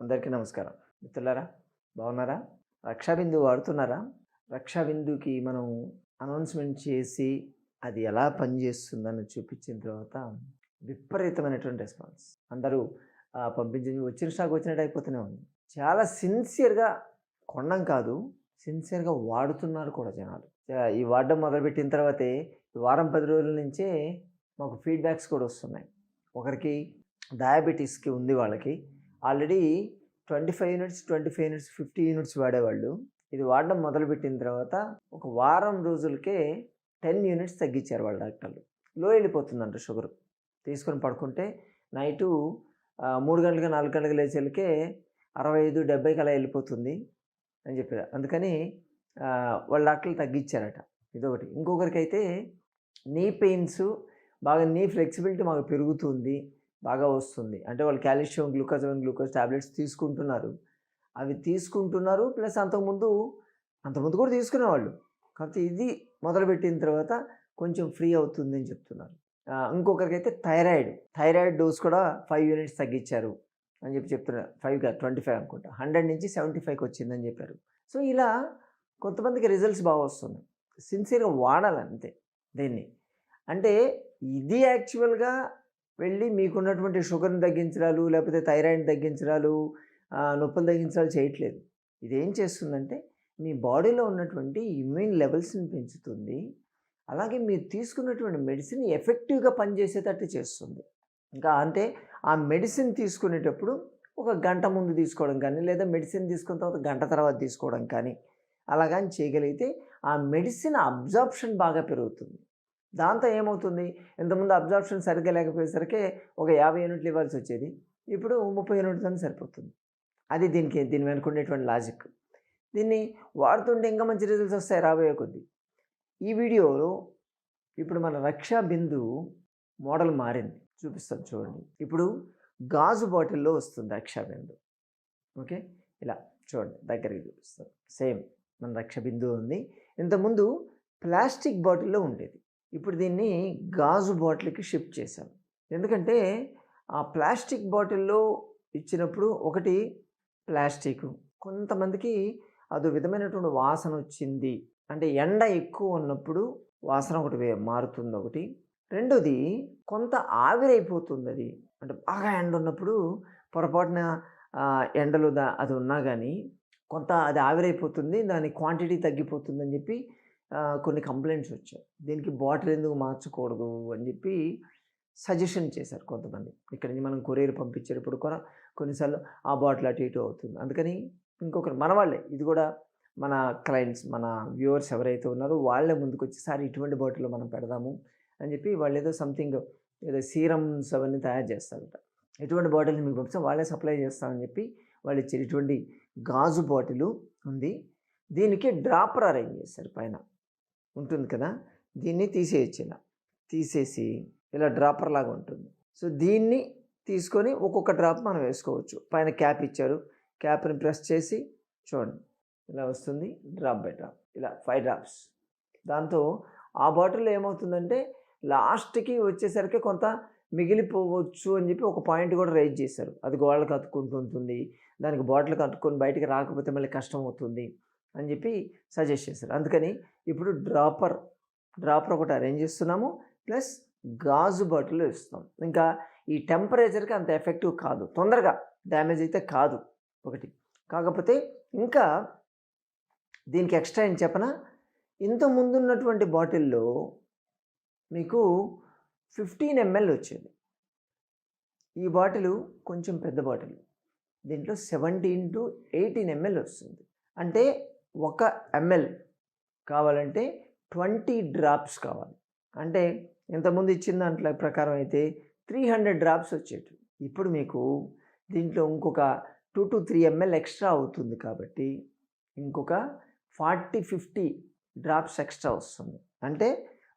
అందరికీ నమస్కారం. మిత్రులారా బాగున్నారా? రక్షాబిందు వాడుతున్నారా? రక్షాబిందుకి మనం అనౌన్స్మెంట్ చేసి అది ఎలా పనిచేస్తుందని చూపించిన తర్వాత విపరీతమైనటువంటి రెస్పాన్స్. అందరూ పంపించింది వచ్చిన స్టాక్ వచ్చినట్టు అయిపోతూనే ఉంది. చాలా సిన్సియర్గా కొనడం కాదు సిన్సియర్గా వాడుతున్నారు కూడా జనాలు. ఈ వాడడం మొదలుపెట్టిన తర్వాతే ఈ వారం పది రోజుల నుంచే మాకు ఫీడ్బ్యాక్స్ కూడా వస్తున్నాయి. ఒకరికి డయాబెటీస్కి ఉంది వాళ్ళకి already twenty five units twenty five units fifty units వాడేవాళ్ళు. ఇది వాడడం మొదలుపెట్టిన తర్వాత ఒక వారం రోజులకే టెన్ యూనిట్స్ తగ్గించారు వాళ్ళ డాక్టర్లు. లో వెళ్ళిపోతుందంట షుగర్. తీసుకొని పడుకుంటే నైటు మూడు గంటలకు నాలుగు గంటలకు లేచేళ్ళకే అరవై ఐదు డెబ్బైకి అలా వెళ్ళిపోతుంది అని చెప్పారు. అందుకని వాళ్ళ డాక్టర్లు తగ్గించారట. ఇదొకటి. ఇంకొకరికైతే నీ పెయిన్స్ బాగా నీ ఫ్లెక్సిబిలిటీ మాకు పెరుగుతుంది. బాగా వస్తుంది. అంటే వాళ్ళు కాల్షియం గ్లూకోజన్ గ్లూకోజ్ టాబ్లెట్స్ తీసుకుంటున్నారు. అవి తీసుకుంటున్నారు. ప్లస్ అంతకుముందు అంతకుముందు కూడా తీసుకునేవాళ్ళు. కాబట్టి ఇది మొదలుపెట్టిన తర్వాత కొంచెం ఫ్రీ అవుతుంది అని చెప్తున్నారు ఇంకొకరికైతే ఇంకొకరికి అయితే థైరాయిడ్. థైరాయిడ్ డోస్ కూడా ఫైవ్ యూనిట్స్ తగ్గించారు అని చెప్పి చెప్తున్నారు. ఫైవ్ కాదు ట్వంటీ ఫైవ్ అనుకుంటా. హండ్రెడ్ నుంచి సెవెంటీ ఫైవ్కి వచ్చిందని చెప్పారు. సో ఇలా కొంతమందికి రిజల్ట్స్ బాగా వస్తున్నాయి. సిన్సియర్గా వాడాలి అంతే దీన్ని. అంటే ఇది యాక్చువల్గా వెళ్ళి మీకున్నటువంటి షుగర్ని తగ్గించడాలు లేకపోతే థైరాయిడ్ తగ్గించడాలు నొప్పులు తగ్గించడాలు చేయట్లేదు. ఇదేం చేస్తుందంటే మీ బాడీలో ఉన్నటువంటి ఇమ్యూన్ లెవెల్స్ని పెంచుతుంది. అలాగే మీరు తీసుకున్నటువంటి మెడిసిన్ ఎఫెక్టివ్గా పనిచేసేటట్టు చేస్తుంది. ఇంకా అంటే ఆ మెడిసిన్ తీసుకునేటప్పుడు ఒక గంట ముందు తీసుకోవడం కానీ లేదా మెడిసిన్ తీసుకున్న తర్వాత గంట తర్వాత తీసుకోవడం కానీ అలాగని చేయగలిగితే ఆ మెడిసిన్ అబ్జార్ప్షన్ బాగా పెరుగుతుంది. దాంతో ఏమవుతుంది? ఇంతకుముందు అబ్జార్ప్షన్ సరిగ్గా లేకపోయేసరికి ఒక యాభై యూనిట్లు ఇవ్వాల్సి వచ్చేది. ఇప్పుడు ముప్పై యూనిట్లతో సరిపోతుంది. అది దీనికి దీని వెనుక ఉండేటువంటి లాజిక్ దీన్ని వాడుతుంటే ఇంకా మంచి రిజల్ట్స్ వస్తాయి రాబోయే కొద్దీ. ఈ వీడియోలో ఇప్పుడు మన రక్షా బిందు మోడల్ మారింది. చూపిస్తాను చూడండి. ఇప్పుడు గాజు బాటిల్లో వస్తుంది రక్షా బిందు. ఓకే? ఇలా చూడండి దగ్గరికి చూపిస్తాను సేమ్ మన రక్ష బిందు ఉంది. ఇంతకుముందు ప్లాస్టిక్ బాటిల్లో ఉండేది. ఇప్పుడు దీన్ని గాజు బాటిల్కి షిఫ్ట్ చేశాం ఎందుకంటే ఆ ప్లాస్టిక్ బాటిల్లో ఇచ్చినప్పుడు ఒకటి ప్లాస్టిక్. కొంతమందికి అదో విధమైనటువంటి వాసన వచ్చింది. అంటే ఎండ ఎక్కువ ఉన్నప్పుడు వాసన ఒకటి మారుతుంది ఒకటి. రెండోది కొంత ఆవిరైపోతుంది అది అంటే బాగా ఎండ ఉన్నప్పుడు పొరపాటున ఎండలు ఎండలో దా అది ఉన్నా కానీ కొంత అది ఆవిరైపోతుంది. దాని క్వాంటిటీ తగ్గిపోతుందని చెప్పి కొన్ని కంప్లైంట్స్ వచ్చాయి. దీనికి బాటిల్ ఎందుకు మార్చకూడదు అని చెప్పి సజెషన్ చేశారు కొంతమంది. ఇక్కడ నుంచి మనం కొరియర్ పంపించేటప్పుడు కూడా కొన్నిసార్లు ఆ బాటిల్ అటు ఇటు అవుతుంది. అందుకని ఇంకొకరు మన వాళ్ళే. ఇది కూడా మన క్లయింట్స్ మన వ్యూవర్స్ ఎవరైతే ఉన్నారో వాళ్ళే ముందుకు వచ్చి సార్ ఇటువంటి బాటిల్లో మనం పెడదాము అని చెప్పి వాళ్ళు ఏదో సంథింగ్ ఏదో సీరమ్స్ అవన్నీ తయారు చేస్తారట. ఎటువంటి బాటిల్ మీకు పంపిస్తాం. వాళ్ళే సప్లై చేస్తామని చెప్పి వాళ్ళు ఇచ్చారు. ఇటువంటి గాజు బాటిల్ ఉంది. దీనికి డ్రాపర్ అరేంజ్ చేశారు పైన. ఉంటుంది కదా? దీన్ని తీసేయచ్చు ఇలా తీసేసి ఇలా డ్రాపర్ లాగా ఉంటుంది. సో దీన్ని తీసుకొని ఒక్కొక్క డ్రాప్ మనం వేసుకోవచ్చు. పైన క్యాప్ ఇచ్చారు. క్యాప్ని ప్రెస్ చేసి చూడండి. ఇలా వస్తుంది. Drop by drop. ఇలా ఫైవ్ డ్రాప్స్. దాంతో ఆ బాటిల్లో ఏమవుతుందంటే లాస్ట్కి వచ్చేసరికి కొంత మిగిలిపోవచ్చు అని చెప్పి ఒక పాయింట్ కూడా రైజ్ చేశారు. అది గోడలకు అతుక్కుంటూ దానికి బాటిల్ అతుక్కొని బయటికి రాకపోతే మళ్ళీ కష్టం అవుతుంది. అని చెప్పి సజెస్ట్ చేశారు. అందుకని ఇప్పుడు డ్రాపర్ డ్రాపర్ ఒకటి అరేంజ్ చేస్తున్నాము ప్లస్ గాజు బాటిల్ ఇస్తాం ఇంకా ఈ టెంపరేచర్కి అంత ఎఫెక్టివ్ కాదు. తొందరగా డ్యామేజ్ అయితే కాదు ఒకటి. కాకపోతే ఇంకా దీనికి ఎక్స్ట్రా ఏం చెప్పనా? ఇంత ముందున్నటువంటి బాటిల్లో మీకు ఫిఫ్టీన్ ఎంఎల్ వచ్చేది. ఈ బాటిల్ కొంచెం పెద్ద బాటిల్. దీంట్లో సెవెంటీన్ టు ఎయిటీన్ ఎంఎల్ వస్తుంది. అంటే ఒక ఎంఎల్ కావాలంటే ట్వంటీ డ్రాప్స్ కావాలి. అంటే ఇంతకుముందు ఇచ్చిన దాంట్లో ప్రకారం అయితే త్రీ హండ్రెడ్ డ్రాప్స్ వచ్చేటు ఇప్పుడు మీకు దీంట్లో ఇంకొక two to three ML extra అవుతుంది కాబట్టి ఇంకొక ఫార్టీ ఫిఫ్టీ డ్రాప్స్ ఎక్స్ట్రా వస్తుంది. అంటే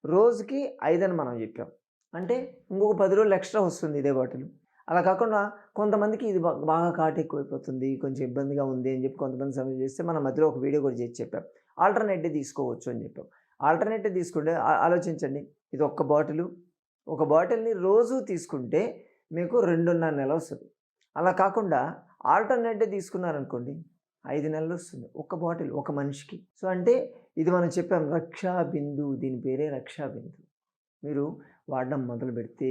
రోజుకి ఐదని మనం చెప్పాం. అంటే ఇంకొక పది రోజులు ఎక్స్ట్రా వస్తుంది ఇదే బాటిల్. అలా కాకుండా కొంతమందికి ఇది బాగా కాటు ఎక్కువైపోతుంది కొంచెం ఇబ్బందిగా ఉంది అని చెప్పి కొంతమంది సమయం చేస్తే మన మధ్యలో ఒక వీడియో కూడా చేసి చెప్పాం. ఆల్టర్నేటివ్ తీసుకోవచ్చు అని చెప్పాం. ఆల్టర్నేటివ్ తీసుకుంటే ఆలోచించండి. ఇది ఒక్క బాటిల్ ఒక బాటిల్ని రోజు తీసుకుంటే మీకు రెండున్నర నెల వస్తుంది అలా కాకుండా ఆల్టర్నేటివ్ తీసుకున్నారనుకోండి ఐదు నెలలు వస్తుంది ఒక బాటిల్ ఒక మనిషికి. సో అంటే ఇది మనం చెప్పాం రక్షా బిందు దీని పేరే రక్షా బిందు. మీరు వాడడం మొదలు పెడితే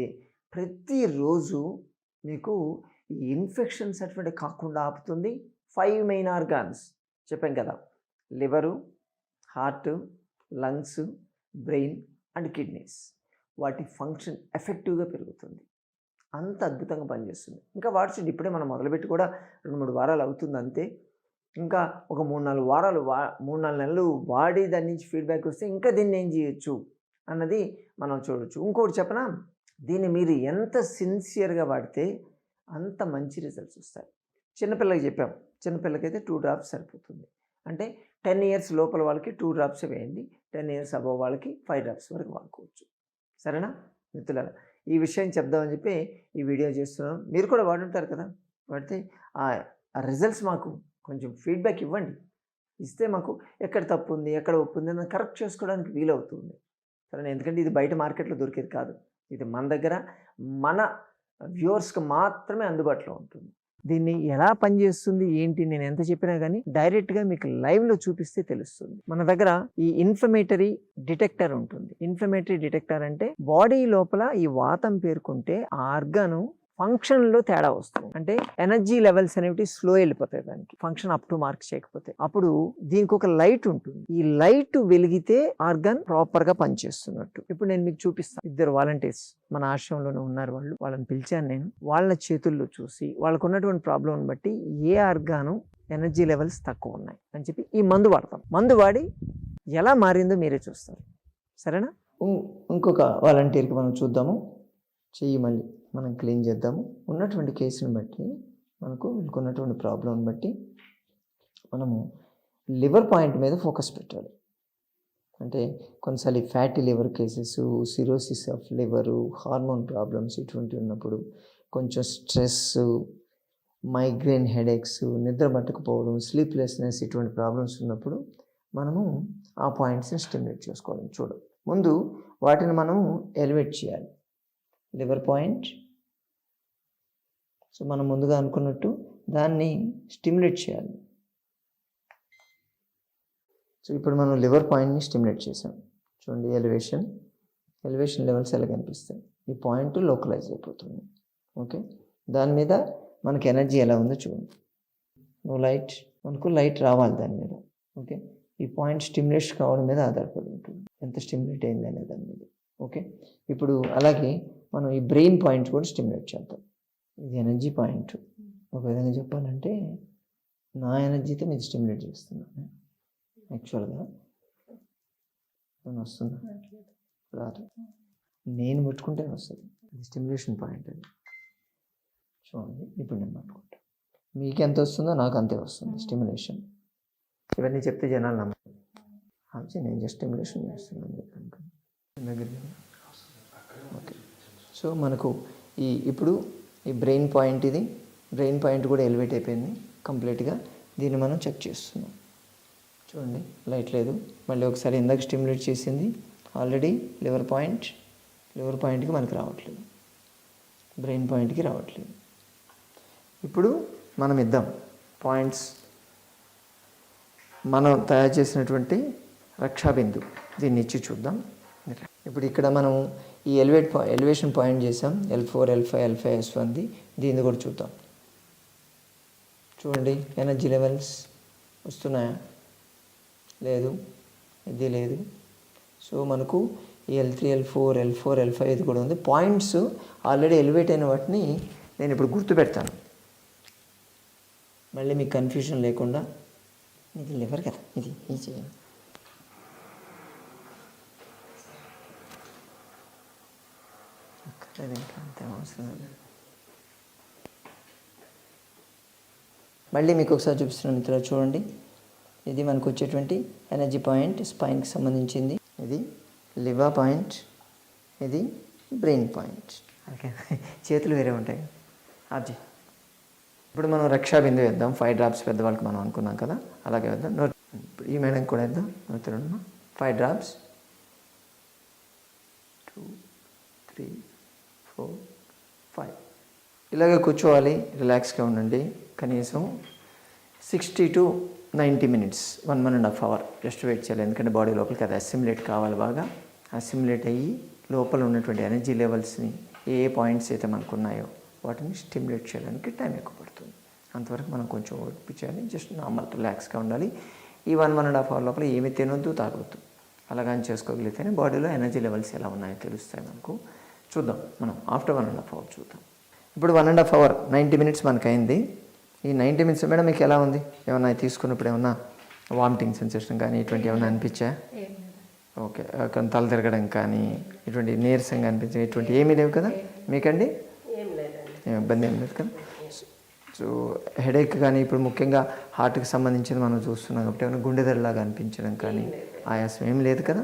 ప్రతిరోజు మీకు ఈ ఇన్ఫెక్షన్స్ అటువంటి కాకుండా ఆపుతుంది. ఫైవ్ మెయిన్ ఆర్గాన్స్ చెప్పాం కదా. Liver heart lungs brain and kidneys. వాటి ఫంక్షన్ ఎఫెక్టివ్గా పెరుగుతుంది. అంత అద్భుతంగా పనిచేస్తుంది. ఇంకా వాట్స్ ఇప్పుడే మనం మొదలుపెట్టి కూడా రెండు మూడు వారాలు అవుతుంది అంతే. ఇంకా ఒక మూడు నాలుగు వారాలు వా మూడు నాలుగు నెలలు వాడి దాని నుంచి ఫీడ్బ్యాక్ వస్తే ఇంకా దీన్ని ఏం చేయొచ్చు అన్నది మనం చూడొచ్చు. ఇంకోటి చెప్పనా? దీన్ని మీరు ఎంత సిన్సియర్గా వాడితే అంత మంచి రిజల్ట్స్ వస్తాయి. చిన్నపిల్లకి చెప్పాం. చిన్నపిల్లకైతే టూ డ్రాప్స్ సరిపోతుంది. అంటే టెన్ ఇయర్స్ లోపల వాళ్ళకి టూ డ్రాప్స్ వేయండి. టెన్ ఇయర్స్ అబవ్ వాళ్ళకి ఫైవ్ డ్రాప్స్ వరకు వాడుకోవచ్చు. సరేనా? మిత్రులారా ఈ విషయం చెప్దామని చెప్పి ఈ వీడియో చేస్తున్నాం మీరు కూడా వాడుంటారు కదా? వాడితే ఆ రిజల్ట్స్ మాకు కొంచెం ఫీడ్బ్యాక్ ఇవ్వండి. ఇస్తే మాకు ఎక్కడ తప్పు ఉంది ఎక్కడ ఒప్పు ఉంది అని కరెక్ట్ చేసుకోవడానికి వీలవుతుంది. సరే ఎందుకంటే ఇది బయట మార్కెట్లో దొరికేది కాదు. ఇది మన దగ్గర మన వ్యూవర్స్కి మాత్రమే అందుబాటులో ఉంటుంది. దీన్ని ఎలా పనిచేస్తుంది ఏంటి నేను ఎంత చెప్పినా కానీ డైరెక్ట్గా మీకు లైవ్లో చూపిస్తే తెలుస్తుంది. మన దగ్గర ఈ ఇన్ఫ్లమేటరీ డిటెక్టర్ ఉంటుంది. ఇన్ఫ్లమేటరీ డిటెక్టర్ అంటే బాడీ లోపల ఈ వాతం పేర్కొంటే ఆ ఆర్గాను ఫంక్షన్లో తేడా వస్తుంది. అంటే ఎనర్జీ లెవెల్స్ అనేవి స్లో వెళ్ళిపోతాయి దానికి. ఫంక్షన్ అప్ టు మార్క్ చేయకపోతే. అప్పుడు దీనికి ఒక లైట్ ఉంటుంది. ఈ లైట్ వెలిగితే ఆర్గాన్ ప్రాపర్గా పనిచేస్తున్నట్టు. ఇప్పుడు నేను మీకు చూపిస్తాను ఇద్దరు వాలంటీర్స్ మన ఆశ్రమంలోనే ఉన్నారు వాళ్ళు. వాళ్ళని పిలిచాను నేను. వాళ్ళ చేతుల్లో చూసి వాళ్ళకు ఉన్నటువంటి ప్రాబ్లం బట్టి ఏ ఆర్గాను ఎనర్జీ లెవెల్స్ తక్కువ ఉన్నాయి అని చెప్పి ఈ మందు వాడతాం. మందు వాడి ఎలా మారిందో మీరే చూస్తారు. సరేనా? ఇంకొక వాలంటీర్కి మనం చూద్దాము. చెయ్యి మళ్ళీ. మనం క్లీన్ చేద్దాము. ఉన్నటువంటి కేసుని బట్టి మనకు వీళ్ళకి ఉన్నటువంటి ప్రాబ్లంని బట్టి మనము లివర్ పాయింట్ మీద ఫోకస్ పెట్టాలి. అంటే కొన్నిసార్లు fatty liver cases cirrhosis of liver hormone problems ఇటువంటివి ఉన్నప్పుడు కొంచెం స్ట్రెస్ మైగ్రేన్ హెడేక్స్ నిద్ర పట్టకపోవడం స్లీప్లెస్నెస్ ఇటువంటి ప్రాబ్లమ్స్ ఉన్నప్పుడు మనము ఆ పాయింట్స్ని స్టిమ్యులేట్ చేసుకోవాలి. చూడ. ముందు వాటిని మనం ఎలివేట్ చేయాలి. లివర్ పాయింట్ సో మనం ముందుగా అనుకున్నట్టు దాన్ని స్టిమ్యులేట్ చేయాలి. సో ఇప్పుడు మనం లివర్ పాయింట్ని స్టిమ్యులేట్ చేసాం. చూడండి ఎలివేషన్. ఎలివేషన్ లెవెల్స్ ఎలా కనిపిస్తాయి? ఈ పాయింట్ లోకలైజ్ అయిపోతుంది. ఓకే? దాని మీద మనకి ఎనర్జీ ఎలా ఉందో చూడండి. నువ్వు లైట్. మనకు లైట్ రావాలి దాని మీద. ఓకే? ఈ పాయింట్ స్టిమ్యులేట్ కావడం మీద ఆధారపడి ఉంటుంది. ఎంత స్టిమ్యులేట్ అయింది అనే దాని మీద. ఓకే? ఇప్పుడు అలాగే మనం ఈ బ్రెయిన్ పాయింట్ కూడా స్టిమ్యులేట్ చేద్దాం. ఇది ఎనర్జీ పాయింట్ ఒక విధంగా చెప్పాలంటే నా ఎనర్జీతో మీరు స్టిమ్యులేట్ చేస్తున్నాను యాక్చువల్గా నేను వస్తున్నా. రాదు. నేను పట్టుకుంటే వస్తుంది. అది స్టిమ్యులేషన్ పాయింట్ అది చూడండి. ఇప్పుడు నేను పట్టుకుంటా మీకు ఎంత వస్తుందో నాకు అంతే వస్తుంది. స్టిమ్యులేషన్ ఇవన్నీ చెప్తే జనాలు నమ్మరు. అది నేను జస్ట్ స్టిమ్యులేషన్ చేస్తున్నాను చెప్పాను దగ్గర ఓకే సో మనకు ఈ ఇప్పుడు ఈ బ్రెయిన్ పాయింట్ ఇది. బ్రెయిన్ పాయింట్ కూడా ఎలివేట్ అయిపోయింది కంప్లీట్గా. దీన్ని మనం చెక్ చేస్తున్నాం. చూడండి లైట్ లేదు. మళ్ళీ ఒకసారి ఇందాక స్టిమ్యులేట్ చేసింది. ఆల్రెడీ లివర్ పాయింట్ లివర్ పాయింట్కి మనకు రావట్లేదు. బ్రెయిన్ పాయింట్కి రావట్లేదు. ఇప్పుడు మనం ఇద్దాం. పాయింట్స్. మనం తయారు చేసినటువంటి రక్షాబిందు దీన్ని ఇచ్చి చూద్దాం. ఇప్పుడు ఇక్కడ మనం ఈ ఎలివేట్ పా ఎలివేషన్ పాయింట్ చేసాం. L four L five L five S వన్ది దీన్ని కూడా చూద్దాం. చూడండి ఎనర్జీ లెవెల్స్ వస్తున్నాయా? లేదు. ఇది లేదు. సో మనకు ఈ L three L four L four L five ఇది కూడా ఉంది. పాయింట్స్ ఆల్రెడీ ఎలివేట్ అయిన వాటిని నేను ఇప్పుడు గుర్తు పెడతాను మళ్ళీ మీకు కన్ఫ్యూజన్ లేకుండా. ఇది లివర్ కదా. ఇది ఈ చేయండి. అక్కర్లేదు ఇంకా అవసరం మళ్ళీ మీకు ఒకసారి చూపిస్తున్నాను మిత్రులు చూడండి. ఇది మనకు వచ్చేటువంటి ఎనర్జీ పాయింట్ స్పైన్కి సంబంధించింది. ఇది లివర్ పాయింట్ ఇది బ్రెయిన్ పాయింట్ ఓకే. చేతులు వేరే ఉంటాయి. అది ఇప్పుడు మనం రక్షా బిందు వేద్దాం. ఫైవ్ డ్రాప్స్ పెద్దవాళ్ళకి మనం అనుకున్నాం కదా. అలాగే వేద్దాం. నో ఈ మేడం కూడా వేద్దాం. నోతులు five drops two three four five ఇలాగే కూర్చోవాలి రిలాక్స్గా ఉండండి. కనీసం sixty to ninety minutes one one and half hour just wait చేయాలి. ఎందుకంటే బాడీ లోపలికి అది అసిమ్యులేట్ కావాలి బాగా. అసిమ్యులేట్ అయ్యి లోపల ఉన్నటువంటి ఎనర్జీ లెవెల్స్ని ఏ ఏ పాయింట్స్ అయితే మనకు ఉన్నాయో వాటిని స్టిమ్యులేట్ చేయడానికి టైం ఎక్కువ పడుతుంది. అంతవరకు మనం కొంచెం ఓపిక చేయాలి జస్ట్ నార్మల్ రిలాక్స్గా ఉండాలి. ఈ one one and half hour లోపల ఏమి తినొద్దు తాగొద్దు. అలాగని చేసుకోగలిగితేనే బాడీలో ఎనర్జీ లెవెల్స్ ఎలా ఉన్నాయో తెలుస్తాయి మనకు. చూద్దాం. మనం after one and half hour చూద్దాం. ఇప్పుడు one and half hour ninety minutes మనకు అయింది ఈ నైంటీ మినిట్స్ మేడం మీకు ఎలా ఉంది? ఏమన్నా తీసుకున్నప్పుడు ఏమన్నా వామిటింగ్ సెన్సేషన్ కానీ ఇటువంటి ఏమన్నా అనిపించా? ఓకే కొంత తల తిరగడం కానీ ఇటువంటి నీరసంగా అనిపించడం ఇటువంటి ఏమీ లేవు కదా? మీకండి? ఇబ్బంది ఏం లేదు కదా? సో హెడేక్ కానీ ఇప్పుడు ముఖ్యంగా హార్ట్కి సంబంధించింది మనం చూస్తున్నాం కాబట్టి ఏమైనా గుండె దడలాగా అనిపించడం కానీ ఆయాసం ఏం లేదు కదా?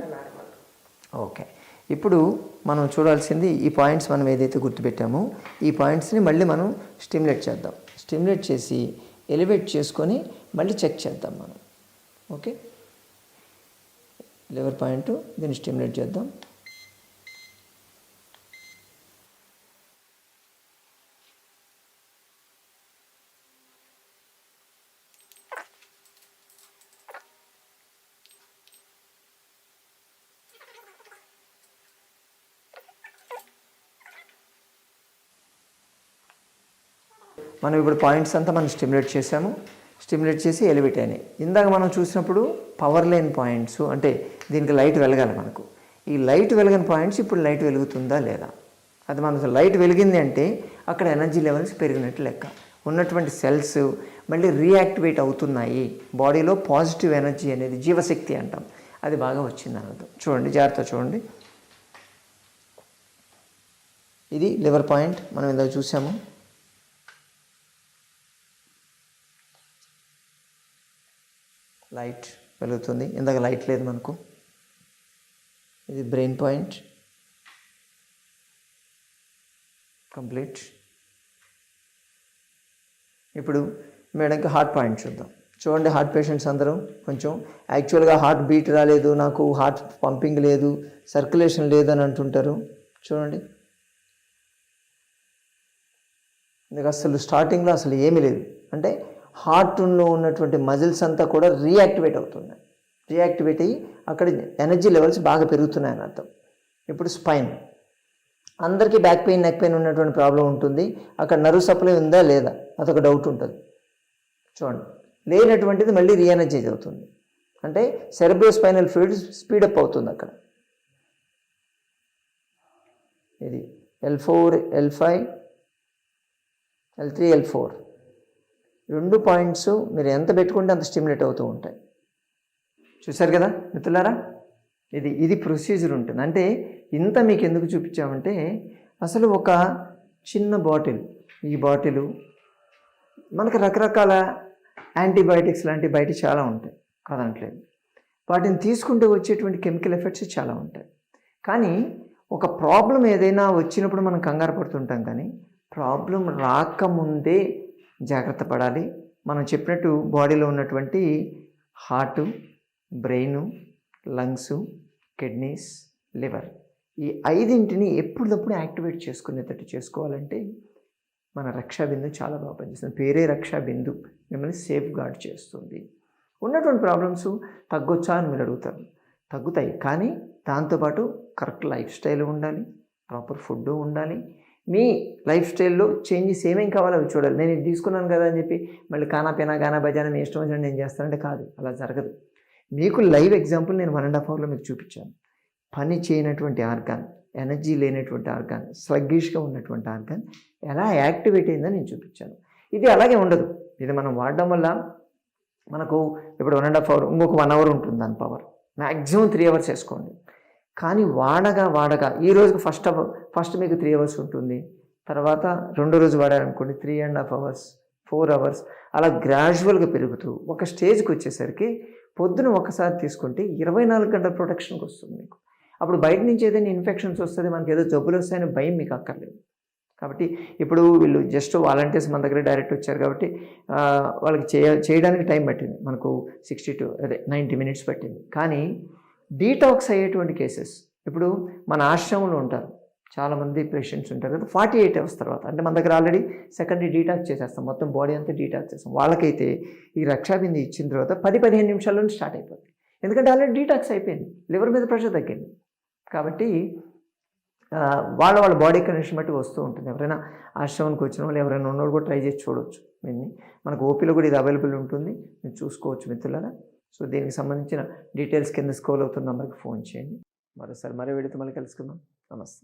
ఓకే ఇప్పుడు మనం చూడాల్సింది ఈ పాయింట్స్ మనం ఏదైతే గుర్తుపెట్టామో ఈ పాయింట్స్ని మళ్ళీ మనం స్టిమ్యులేట్ చేద్దాం. స్టిమ్యులేట్ చేసి ఎలివేట్ చేసుకొని మళ్ళీ చెక్ చేద్దాం మనం. ఓకే? లివర్ పాయింట్ దీన్ని స్టిమ్యులేట్ చేద్దాం. మనం ఇప్పుడు పాయింట్స్ అంతా మనం స్టిమ్యులేట్ చేసాము స్టిమ్యులేట్ చేసి ఎలివేట్ అయినాయి. ఇందాక మనం చూసినప్పుడు పవర్ లేని పాయింట్స్ అంటే దీనికి లైట్ వెలగాలి మనకు. ఈ లైట్ వెలగని పాయింట్స్ ఇప్పుడు లైట్ వెలుగుతుందా లేదా? అది మనకు లైట్ వెలిగింది అంటే అక్కడ ఎనర్జీ లెవెల్స్ పెరిగినట్టు లెక్క. ఉన్నటువంటి సెల్స్ మళ్ళీ రీయాక్టివేట్ అవుతున్నాయి. బాడీలో పాజిటివ్ ఎనర్జీ అనేది జీవశక్తి అంటాం. అది బాగా వచ్చింది అన్నది చూడండి జాగ్రత్త చూడండి. ఇది లివర్ పాయింట్ మనం ఇందాక చూసాము. లైట్ వెలుగుతుంది. ఇందాక లైట్ లేదు మనకు. ఇది బ్రెయిన్ పాయింట్. కంప్లీట్. ఇప్పుడు మేడంకి హార్ట్ పాయింట్ చూద్దాం. చూడండి హార్ట్ పేషెంట్స్ అందరూ కొంచెం యాక్చువల్గా హార్ట్ బీట్ రాలేదు నాకు హార్ట్ పంపింగ్ లేదు సర్క్యులేషన్ లేదు అని అంటుంటారు. చూడండి. ఇందుకు అసలు స్టార్టింగ్లో అసలు ఏమీ లేదు. అంటే హార్ట్లో ఉన్నటువంటి మజిల్స్ అంతా కూడా రీయాక్టివేట్ అవుతున్నాయి. రియాక్టివేట్ అయ్యి అక్కడ ఎనర్జీ లెవెల్స్ బాగా పెరుగుతున్నాయి అని అర్థం. ఇప్పుడు స్పైన్. అందరికీ బ్యాక్ పెయిన్ నెక్ పెయిన్ ఉన్నటువంటి ప్రాబ్లం ఉంటుంది. అక్కడ నర్వ్ సప్లై ఉందా లేదా? అదొక డౌట్ ఉంటుంది. చూడండి. లేనటువంటిది మళ్ళీ రీఎనర్జైజ్ అవుతుంది. అంటే సెరబ్రో స్పైనల్ ఫ్లూయిడ్ స్పీడప్ అవుతుంది అక్కడ. ఇది L four L five L three L four. రెండు పాయింట్స్ మీరు ఎంత పెట్టుకుంటే అంత స్టిమ్యులేట్ అవుతూ ఉంటాయి. చూశారు కదా మిత్రులారా? ఇది ఇది ప్రొసీజర్ ఉంటుంది. అంటే ఇంత మీకు ఎందుకు చూపించామంటే అసలు ఒక చిన్న బాటిల్ ఈ బాటిల్ మనకు రకరకాల యాంటీబయాటిక్స్ లాంటి బయట చాలా ఉంటాయి. కాదనట్లేదు. వాటిని తీసుకుంటే వచ్చేటువంటి కెమికల్ ఎఫెక్ట్స్ చాలా ఉంటాయి. కానీ ఒక ప్రాబ్లం ఏదైనా వచ్చినప్పుడు మనం కంగారు పడుతుంటాం కానీ ప్రాబ్లం రాకముందే జాగ్రత్త పడాలి. మనం చెప్పినట్టు బాడీలో ఉన్నటువంటి heart brain lungs kidneys liver ఈ ఐదింటిని ఎప్పుడప్పుడు యాక్టివేట్ చేసుకునేటట్టు చేసుకోవాలంటే మన రక్షా బిందు చాలా బాగా పనిచేస్తుంది. పేరే రక్షా బిందు. మిమ్మల్ని సేఫ్ గార్డ్ చేస్తుంది. ఉన్నటువంటి ప్రాబ్లమ్స్ తగ్గొచ్చా అని మీరు అడుగుతారు. తగ్గుతాయి. కానీ దాంతోపాటు కరెక్ట్ లైఫ్ స్టైల్ ఉండాలి. ప్రాపర్ ఫుడ్ ఉండాలి. మీ లైఫ్ స్టైల్లో చేంజెస్ ఏమేం కావాలో అవి చూడాలి. నేను ఇది తీసుకున్నాను కదా అని చెప్పి మళ్ళీ కానా పినా గానా బజానా మీ ఇష్టం వచ్చినట్టు నేను చేస్తానంటే కాదు. అలా జరగదు. మీకు లైవ్ ఎగ్జాంపుల్ నేను వన్ అండ్ హాఫ్ అవర్లో మీకు చూపించాను. పని చేయనటువంటి ఆర్గాన్ ఎనర్జీ లేనటువంటి ఆర్గాన్ స్లగ్గిష్గా ఉన్నటువంటి ఆర్గాన్ ఎలా యాక్టివేట్ అయిందని నేను చూపించాను. ఇది అలాగే ఉండదు. ఇది మనం వాడడం వల్ల మనకు ఇప్పుడు వన్ అండ్ హాఫ్ అవర్ ఇంకొక వన్ అవర్ ఉంటుంది దాని పవర్. మ్యాక్సిమం త్రీ అవర్స్ వేసుకోండి. కానీ వాడగా వాడగా ఈ రోజుకి ఫస్ట్ అవర్ ఫస్ట్ మీకు త్రీ అవర్స్ ఉంటుంది. తర్వాత రెండో రోజు వాడారనుకోండి three and half hours four hours అలా గ్రాడ్యువల్గా పెరుగుతూ ఒక స్టేజ్కి వచ్చేసరికి పొద్దున ఒకసారి తీసుకుంటే ఇరవై నాలుగు గంటల ప్రొటెక్షన్కి వస్తుంది మీకు. అప్పుడు బయట నుంచి ఏదైనా ఇన్ఫెక్షన్స్ వస్తుంది మనకి ఏదో జబ్బులు వస్తాయని భయం మీకు అక్కర్లేదు. కాబట్టి ఇప్పుడు వీళ్ళు జస్ట్ వాలంటీర్స్ మన దగ్గర డైరెక్ట్ వచ్చారు కాబట్టి వాళ్ళకి చేయ చేయడానికి టైం పట్టింది. మనకు సిక్స్టీ టు అదే నైంటీ మినిట్స్ పట్టింది. కానీ డీటాక్స్ అయ్యేటువంటి కేసెస్. ఇప్పుడు మన ఆశ్రమంలో ఉంటారు. చాలామంది పేషెంట్స్ ఉంటారు కదా ఫార్టీ ఎయిట్ అవర్స్ తర్వాత. అంటే మన దగ్గర ఆల్రెడీ సెకండరీ డీటాక్స్ చేసేస్తాం. మొత్తం బాడీ అంతా డీటాక్స్ చేస్తాం. వాళ్ళకైతే ఈ రక్షాబింది ఇచ్చిన తర్వాత పది పదిహేను నిమిషాల్లో స్టార్ట్ అయిపోతుంది ఎందుకంటే ఆల్రెడీ డీటాక్స్ అయిపోయింది. లివర్ మీద ప్రెషర్ తగ్గింది. కాబట్టి వాళ్ళ వాళ్ళ బాడీ కండిషన్ బట్టి వస్తూ ఉంటుంది. ఎవరైనా ఆశ్రమానికి వచ్చిన వాళ్ళు ఎవరైనా ఉన్నోళ్ళు కూడా ట్రై చేసి చూడవచ్చు దీన్ని మనకు ఓపీలో కూడా ఇది అవైలబుల్ ఉంటుంది. మీరు చూసుకోవచ్చు మిత్రులారా. సో దీనికి సంబంధించిన డీటెయిల్స్ కింద స్కోల్ అవుతున్న నెంబర్కి ఫోన్ చేయండి. మరోసారి మరో వీడితో మళ్ళీ కలుసుకుందాం. నమస్తే.